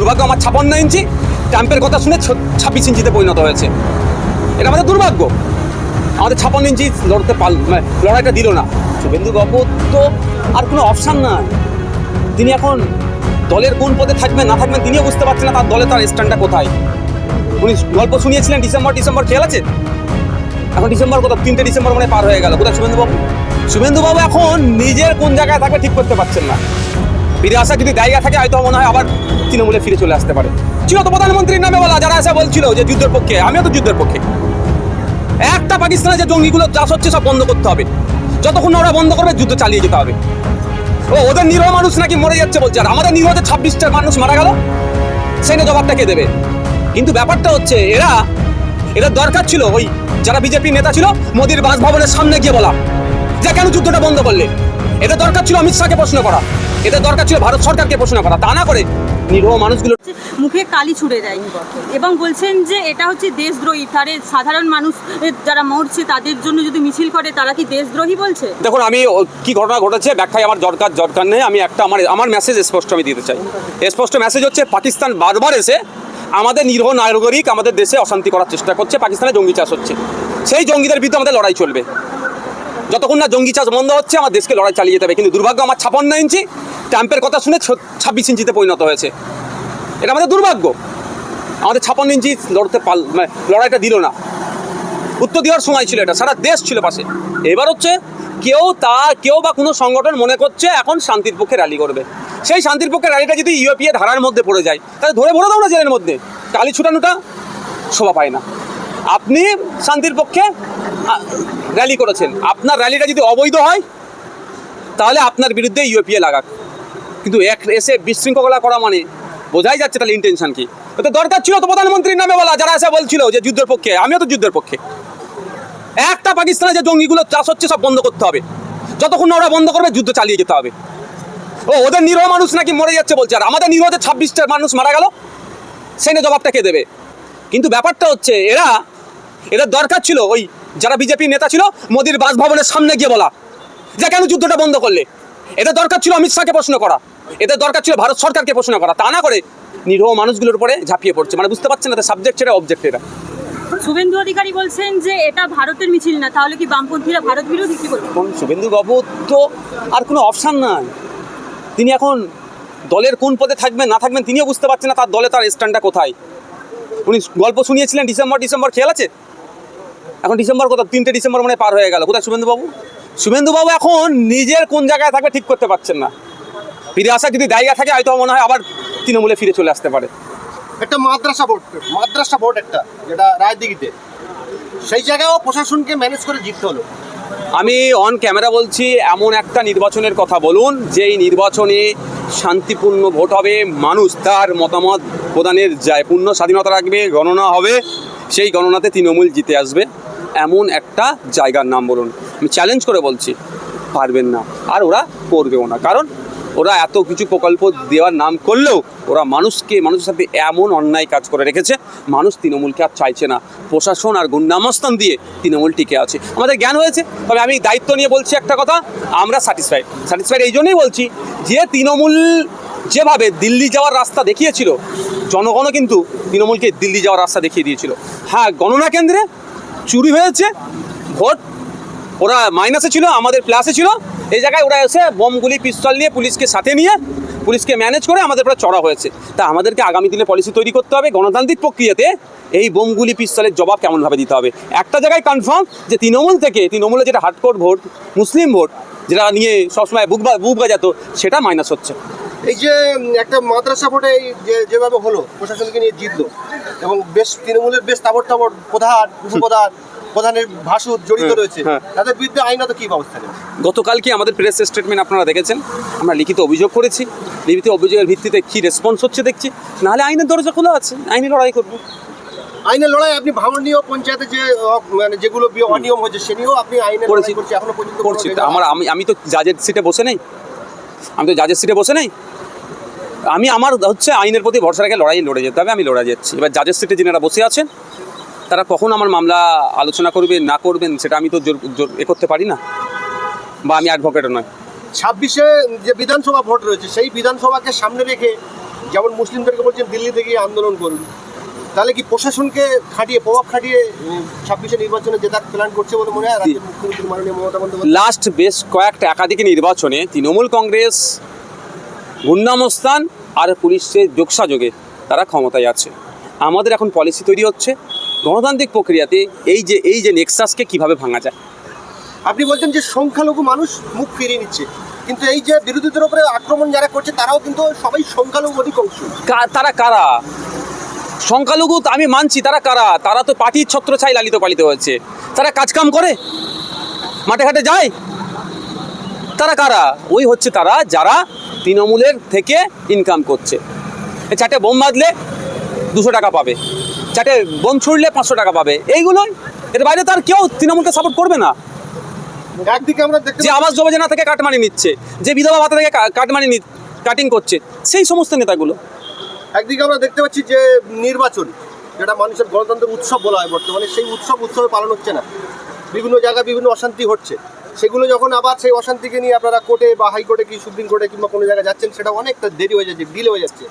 দুর্ভাগ্য আমার ছাপান্ন ইঞ্চি ট্যাম্পের কথা শুনে ছাব্বিশ ইঞ্চিতে পরিণত হয়েছে। এটা আমাদের দুর্ভাগ্য। আমাদের ছাপান্ন ইঞ্চি লড়তে পারল মানে লড়াইটা দিল না। শুভেন্দু বাবু তো আর কোনো অপশান না তিনি এখন দলের কোন পদে থাকবেন, না থাকবেন, তিনিও বুঝতে পারছেন না তার দলে তার স্ট্যান্ডটা কোথায়। উনি গল্প শুনিয়েছিলেন ডিসেম্বর ডিসেম্বর খেয়াল আছে? এখন ডিসেম্বর কোথাও তিনটে ডিসেম্বর মানে পার হয়ে গেল। কোথায় শুভেন্দুবাবু শুভেন্দুবাবু এখন নিজের কোন জায়গায় থাকবে ঠিক করতে পারছেন না। ফিরে আসা যদি জায়গা থাকে, হয়তো মনে হয় আবার তৃণমূলে ফিরে চলে আসতে পারে। ছিল তো প্রধানমন্ত্রীর নামে বলা, যারা এসে বলছিল যে যুদ্ধের পক্ষে, আমিও তো যুদ্ধের পক্ষে। একটা পাকিস্তানে যে জঙ্গিগুলো চাষ হচ্ছে, সব বন্ধ করতে হবে। যতক্ষণ না ওরা বন্ধ করবে, যুদ্ধ চালিয়ে যেতে হবে। ও, ওদের নিরহ মানুষ নাকি মরে যাচ্ছে বলছে। আর আমাদের নিরহ যে ছাব্বিশটা মানুষ মারা গেল। সেই নিয়ে জবাবটা কে দেবে? কিন্তু ব্যাপারটা হচ্ছে, এরা, এদের দরকার ছিল ওই যারা বিজেপি নেতা ছিল, মোদির বাসভবনের সামনে গিয়ে বলা। যে কেন যুদ্ধটা বন্ধ করলে? এদের দরকার ছিল অমিত শাহকে প্রশ্ন করা। এদের দরকার ছিল ভারত সরকারকে প্রশ্ন করা। তা না করে নিরহ মানুষগুলো মুখে কালি ছুড়ে দেয় এবং বলছেন যে এটা হচ্ছে দেশদ্রোহী তারে সাধারণ মানুষ যারা মরছে তাদের জন্য যদি মিছিল করে তারা কি দেশদ্রোহী বলছে? দেখুন আমি কি ঘটনা ঘটেছে ব্যাখ্যায় আমার দরকার দরকার নেই। আমি একটা আমার আমার মেসেজ স্পষ্ট আমি দিতে চাই। স্পষ্ট মেসেজ হচ্ছে পাকিস্তান বারবার এসে আমাদের নিরহ নাগরিক আমাদের দেশে অশান্তি করার চেষ্টা করছে পাকিস্তানে জঙ্গি চাষ হচ্ছে। সেই জঙ্গিদের বিরুদ্ধে আমাদের লড়াই চলবে। যতক্ষণ না জঙ্গি চাষ বন্ধ হচ্ছে, আমার দেশকে লড়াই চালিয়ে যেতে হবে। কিন্তু দুর্ভাগ্য আমার ছাপান্ন ইঞ্চি ট্যাম্পের কথা শুনে ছাব্বিশ ইঞ্চিতে পরিণত হয়েছে। এটা আমাদের দুর্ভাগ্য। আমাদের ছাপান্ন ইঞ্চি লড়তে পার মানে লড়াইটা দিল না। উত্তর দেওয়ার সময় ছিল এটা, সারা দেশ ছিল পাশে। এবার হচ্ছে কেউ তা, কেউ বা কোনো সংগঠন মনে করছে এখন শান্তির পক্ষে র্যালি করবে। সেই শান্তির পক্ষে র্যালিটা যদি ইউপিএ ধারার মধ্যে পড়ে যায়, তাহলে ধরে ভরে দাও না জেলের মধ্যে কালি ছুটানোটা শোভা পায় না। আপনি শান্তির পক্ষে র্যালি করেছেন। আপনার র্যালিটা যদি অবৈধ হয়, তাহলে আপনার বিরুদ্ধে ইউপিএ লাগাক। কিন্তু এক এসে বিশৃঙ্খলা করা মানে বোঝাই যাচ্ছে তাহলে ইন্টেনশন কি। তো দরকার ছিল তো প্রধানমন্ত্রীর নামে বলা, যারা এসে বলছিল যে যুদ্ধের পক্ষে, আমিও তো যুদ্ধের পক্ষে। একটা পাকিস্তানে যে জঙ্গিগুলো চাষ হচ্ছে, সব বন্ধ করতে হবে। যতক্ষণ না ওরা বন্ধ করবে, যুদ্ধ চালিয়ে যেতে হবে। ও, ওদের নিরহ মানুষ নাকি মরে যাচ্ছে বলছে। আর আমাদের নিরহ যে ছাব্বিশটা মানুষ মারা গেল সেই জবাবটা কে দেবে? কিন্তু ব্যাপারটা হচ্ছে, এরা, এদের দরকার ছিল ওই যারা বিজেপি নেতা ছিল মোদির বাসভবনের সামনে গিয়ে বলা যে কেন যুদ্ধটা বন্ধ করলে? এদের দরকার ছিল অমিত শাহকে প্রশ্ন করা। এদের দরকার ছিল ভারত সরকারকে প্রশ্ন করা। তা না করে নিরহ মানুষগুলোর উপরে ঝাঁপিয়ে পড়ছে। মানে বুঝতে পারছেন না সাবজেক্ট ছেড়ে অবজেক্ট এরা। শুভেন্দু অধিকারী বলছেন যে এটা ভারতের মিছিল না তাহলে কি বামপন্থীরা ভারত বিরোধী কি শুভেন্দু বাবু তো আর কোনো অপশান নাই। তিনি এখন দলের কোন পদে থাকবেন না থাকবেন তিনিও বুঝতে পারছেন না তার দলে তার স্ট্যান্ডটা কোথায়। উনি গল্প শুনিয়েছিলেন ডিসেম্বর ডিসেম্বর খেয়াল আছে? এখন ডিসেম্বর কোথাও তিনটে ডিসেম্বর মানে পার হয়ে গেল। কোথায় শুভেন্দু বাবু শুভেন্দু বাবু এখন নিজের কোন জায়গায় থাকবে ঠিক করতে পারছেন না। ফিরে আসা যদি জায়গা থাকে হয়তো মনে হয় আবার তৃণমূলে ফিরে চলে আসতে পারে। একটা মাদ্রাসা বোর্ড মাদ্রাসা বোর্ড একটা যেটা রায়দিঘিতে। সেই জায়গায়ও প্রশাসনকে ম্যানেজ করে জিততে হলো। আমি অন ক্যামেরা বলছি এমন একটা নির্বাচনের কথা বলুন যেই নির্বাচনে শান্তিপূর্ণ ভোট হবে মানুষ তার মতামত প্রদানের যায় পূর্ণ স্বাধীনতা রাখবে গণনা হবে সেই গণনাতে তৃণমূল জিতে আসবে। এমন একটা জায়গার নাম বলুন। আমি চ্যালেঞ্জ করে বলছি, পারবেন না। আর ওরা করবেও না। কারণ ওরা এত কিছু প্রকল্প দেওয়ার নাম করলেও ওরা মানুষকে, মানুষের সাথে এমন অন্যায় কাজ করে রেখেছে, মানুষ তৃণমূলকে আর চাইছে না। প্রশাসন আর গুন্ডামস্তান দিয়ে তৃণমূল টিকে আছে। আমাদের জ্ঞান হয়েছে, তবে আমি দায়িত্ব নিয়ে বলছি একটা কথা, আমরা স্যাটিসফাইড স্যাটিসফাইড এই জন্যই বলছি যে তৃণমূল যেভাবে দিল্লি যাওয়ার রাস্তা দেখিয়েছিল, জনগণও কিন্তু তৃণমূলকে দিল্লি যাওয়ার রাস্তা দেখিয়ে দিয়েছিল। হ্যাঁ গণনা কেন্দ্রে চুরি হয়েছে। ভোট ওরা মাইনাসে ছিল, আমাদের প্লাসে ছিল। এই জায়গায় ওরা এসে বোমগুলি, পিস্তল নিয়ে পুলিশকে সাথে নিয়ে পুলিশকে ম্যানেজ করে আমাদের উপরে চড়া হয়েছে। তা আমাদেরকে আগামী দিনে পলিসি তৈরি করতে হবে গণতান্ত্রিক প্রক্রিয়াতে। এই বোমগুলি, পিস্তলের জবাব কেমনভাবে দিতে হবে? একটা জায়গায় কনফার্ম যে তৃণমূল থেকে তৃণমূলের যেটা হার্ডকোর ভোট, মুসলিম ভোট, যেটা নিয়ে সবসময় বুক বুক বাজাতো, সেটা মাইনাস হচ্ছে। এই যে একটা মাদ্রাসা এই যে যেভাবে হলো প্রশাসনকে নিয়ে জিতলো। এবং বেশ তৃণমূলের বেশ তাবড় তাবড় প্রধান উপপ্রধান প্রধানের জড়িত হ্যাঁ, রয়েছে। হ্যাঁ। তাদের বিরুদ্ধে আইনত কি ব্যবস্থা নেবে? গতকালকে আমাদের প্রেস স্টেটমেন্ট আপনারা দেখেছেন? আমরা লিখিত অভিযোগ করেছি। লিখিত অভিযোগের ভিত্তিতে কী রেসপন্স হচ্ছে দেখছি। নাহলে আইনের দরজা খোলা আছে। আইনি লড়াই করব। আইনের লড়াই আপনি ভাবনীয় পঞ্চায়েতে যে মানে যেগুলো অনিয়ম হয়েছে সে নিয়েও আপনি আইনের লড়াই করছে। এখনও পর্যন্ত করছি। আমার আমি আমি তো জাজের সিটে বসে নেই। আমি তো জাজের সিটে বসে নেই। আমি আমার হচ্ছে আইনের প্রতি ভরসা রেখে লড়াই লড়ে যেতে হবে, আমি লড়াই যাচ্ছি। এবার জাজের সিটে যিনারা বসে আছেন, তারা কখন আমার মামলা আলোচনা করবেন, না করবেন, সেটা আমি তো জোর জোর এ করতে পারি না। বা আমি অ্যাডভোকেটও নয়। ছাব্বিশে যে বিধানসভা ভোট রয়েছে, সেই বিধানসভাকে সামনে রেখে যেমন মুসলিমদেরকে বলছেন, দিল্লিতে গিয়ে আন্দোলন করুন। তাহলে কি প্রশাসনকে খাটিয়ে প্রভাব খাটিয়ে ছাব্বিশে নির্বাচনে জেতার প্ল্যান করছে বলে মনে হয় রাজ্যের মুখ্যমন্ত্রী মাননীয় মমতা বন্দ্যোপাধ্যায়? লাস্ট বেশ কয়েকটা একাধিক নির্বাচনে তৃণমূল কংগ্রেস গুন্ডামস্তান আর পুলিশের যোগসাযোগে তারা ক্ষমতায় আছে। আমাদের এখন পলিসি তৈরি হচ্ছে। গণতান্ত্রিক প্রক্রিয়াতে এই যে এই যে নেক্সাসকে কীভাবে ভাঙা যায়? আপনি বলছেন যে সংখ্যালঘু মানুষ মুখ ফিরিয়ে নিচ্ছে কিন্তু এই যে বিরোধীদের উপরে আক্রমণ যারা করছে তারাও কিন্তু সবাই সংখ্যালঘু অধিকাংশ। কা- তারা কারা? সংখ্যালঘু আমি মানছি তারা কারা? তারা তো পার্টির ছত্র ছাই লালিত পালিত হয়েছে। তারা কাজকাম করে? মাঠে ঘাটে যায়? তারা কারা? ওই হচ্ছে তারা যারা তৃণমূলের থেকে ইনকাম করছে। চারটে বোম বাঁধলে দুশো টাকা পাবে। চারটে বোম ছুড়লে পাঁচশো টাকা পাবে। এইগুলোই? এর বাইরে তার কেউ তৃণমূলকে সাপোর্ট করবে না। একদিকে আমরা যে আবাস যোজনা থেকে কাটমানি নিচ্ছে যে বিধবা ভাতা থেকে কাটমানি কাটিং করছে সেই সমস্ত নেতাগুলো। একদিকে আমরা দেখতে পাচ্ছি যে নির্বাচন, যেটা মানুষের গণতন্ত্রের উৎসব বলা হয় বর্তমানে, সেই উৎসব উৎসবে পালন হচ্ছে না। বিভিন্ন জায়গায় বিভিন্ন অশান্তি হচ্ছে। সেগুলো যখন আবার সেই অশান্তিকে নিয়ে আপনারা কোর্টে বা হাইকোর্টে কি সুপ্রিম কোর্টে কিংবা কোনো জায়গায় যাচ্ছেন, সেটা অনেকটা দেরি হয়ে যাচ্ছে ডিলে হয়ে যাচ্ছে।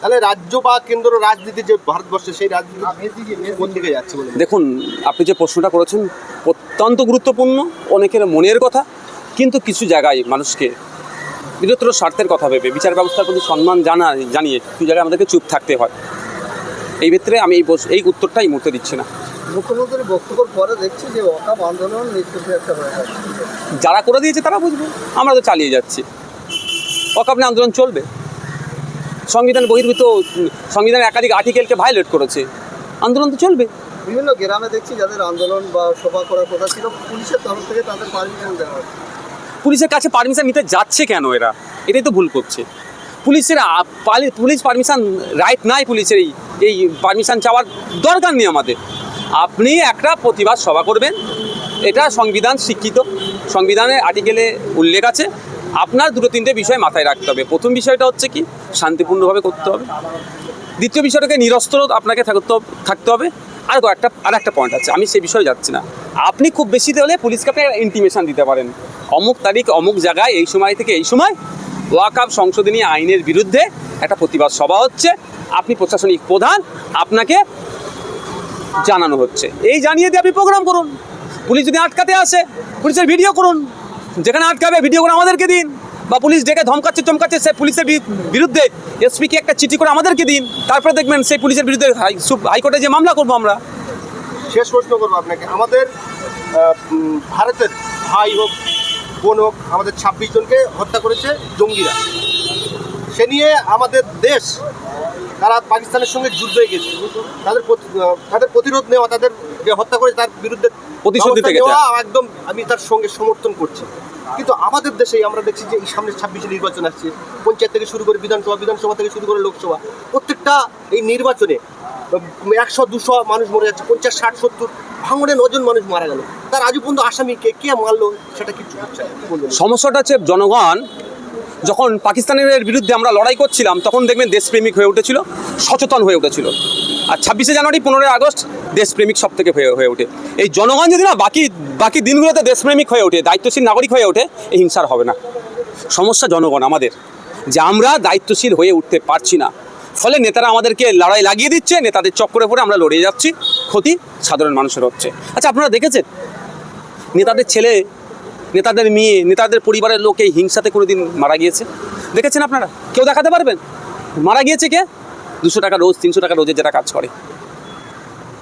তাহলে রাজ্য বা কেন্দ্র রাজনীতি যে ভারতবর্ষে সেই রাজনীতি কোন দিকে যাচ্ছে বলে দেখুন, আপনি যে প্রশ্নটা করেছেন, অত্যন্ত গুরুত্বপূর্ণ, অনেকের মনের কথা, কিন্তু কিছু জায়গায় মানুষকে বৃহত্তর স্বার্থের কথা ভেবে বিচার ব্যবস্থার প্রতি সম্মান জানা জানিয়ে কিছু জায়গায় আমাদেরকে চুপ থাকতে হয়। এই ক্ষেত্রে আমি এই এই উত্তরটা এই মুহূর্তে দিচ্ছি না। মুখ্যমন্ত্রীর বক্তব্যের পরে দেখছি যে অকাম আন্দোলন একটা হয়ে যারা করে দিয়েছে তারা বুঝবে আমরা তো চালিয়ে যাচ্ছি। অকাপনে আন্দোলন চলবে। সংবিধান বহির্ভূত সংবিধানের একাধিক আর্টিকেলকে ভায়োলেট করেছে। আন্দোলন তো চলবে। বিভিন্ন গ্রামে দেখছি যাদের আন্দোলন বা সভা করার কথা ছিল পুলিশের তরফ থেকে তাদের পারমিশন দেওয়া হয় পুলিশের কাছে পারমিশন নিতে যাচ্ছে কেন এরা? এটাই তো ভুল করছে। পুলিশের পুলিশ পারমিশন রাইট নাই পুলিশের এই এই পারমিশন চাওয়ার দরকার নেই আমাদের। আপনি একটা প্রতিবাদ সভা করবেন, এটা সংবিধান শিক্ষিত। সংবিধানের আর্টিকেলে উল্লেখ আছে, আপনার দুটো তিনটে বিষয় মাথায় রাখতে হবে। প্রথম বিষয়টা হচ্ছে কি, শান্তিপূর্ণভাবে করতে হবে। দ্বিতীয় বিষয়টাকে নিরস্ত্র আপনাকে থাকতে থাকতে হবে। আর একটা আর একটা পয়েন্ট আছে, আমি সেই বিষয়ে যাচ্ছি না। আপনি খুব বেশি হলে পুলিশকে আপনি ইন্টিমেশন দিতে পারেন। অমুক তারিখ, অমুক জায়গায়, এই সময় থেকে এই সময় ওয়াকাপ সংশোধনী আইনের বিরুদ্ধে একটা প্রতিবাদ সভা হচ্ছে। আপনি প্রশাসনিক প্রধান, আপনাকে জানানো হচ্ছে। এই জানিয়ে দিয়ে আপনি প্রোগ্রাম করুন। পুলিশ যদি আটকাতে আসে, পুলিশের ভিডিও করুন। যেখানে আটকাবে ভিডিও করে আমাদেরকে দিন। বা পুলিশ ডেকে ধমকাচ্ছে, চমকাচ্ছে, সে পুলিশের বিরুদ্ধে এসপিকে একটা চিঠি করে আমাদেরকে দিন। তারপরে দেখবেন সেই পুলিশের বিরুদ্ধে হাইকোর্টে যে মামলা করব আমরা। শেষ প্রশ্ন করব আপনাকে। আমাদের ভারতের ভাই হোক, বোন হোক, আমাদের ছাব্বিশ জনকে হত্যা করেছে জঙ্গিরা। সে নিয়ে আমাদের দেশ তারা পাকিস্তানের সঙ্গে যুদ্ধ হয়ে গেছে তাদের তাদের প্রতিরোধ নেওয়া তাদের হত্যা করে তার বিরুদ্ধে প্রতিশোধ গেছে। একদম আমি তার সঙ্গে সমর্থন করছি। কিন্তু আমাদের দেশেই আমরা দেখছি যে এই সামনে ছাব্বিশে নির্বাচন আসছে। পঞ্চায়েত থেকে শুরু করে বিধানসভা বিধানসভা থেকে শুরু করে লোকসভা। প্রত্যেকটা এই নির্বাচনে একশো দুশো মানুষ মরে যাচ্ছে পঞ্চাশ ষাট সত্তর ভাঙড়ে নজন মানুষ মারা গেল। তার আজ পর্যন্ত আসামিকে কে মারলো সেটা কিছু? সমস্যাটা হচ্ছে জনগণ যখন পাকিস্তানের বিরুদ্ধে আমরা লড়াই করছিলাম, তখন দেখবেন দেশপ্রেমিক হয়ে উঠেছিল, সচেতন হয়ে উঠেছিল। আর ছাব্বিশে জানুয়ারি, পনেরোই আগস্ট দেশপ্রেমিক সব থেকে হয়ে হয়ে ওঠে। এই জনগণ যদি না, বাকি বাকি দিনগুলোতে দেশপ্রেমিক হয়ে ওঠে, দায়িত্বশীল নাগরিক হয়ে ওঠে, এই হিংসার হবে না। সমস্যা জনগণ আমাদের, যে আমরা দায়িত্বশীল হয়ে উঠতে পারছি না। ফলে নেতারা আমাদেরকে লড়াই লাগিয়ে দিচ্ছে, নেতাদের চক্করে পড়ে আমরা লড়িয়ে যাচ্ছি, ক্ষতি সাধারণ মানুষের হচ্ছে। আচ্ছা আপনারা দেখেছেন? নেতাদের ছেলে নেতাদের মেয়ে, নেতাদের পরিবারের লোক এই হিংসাতে কোনোদিন মারা গিয়েছে? দেখেছেন আপনারা? কেউ দেখাতে পারবেন? মারা গিয়েছে কে? দুশো টাকা রোজ, তিনশো টাকা রোজে যারা কাজ করে।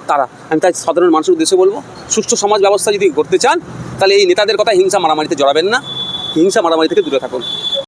তারা। আমি তাই সাধারণ মানুষের উদ্দেশ্যে বলব, সুষ্ঠু সমাজ ব্যবস্থা যদি করতে চান, তাহলে এই নেতাদের কথা হিংসা মারামারিতে জড়াবেন না। হিংসা মারামারি থেকে দূরে থাকুন।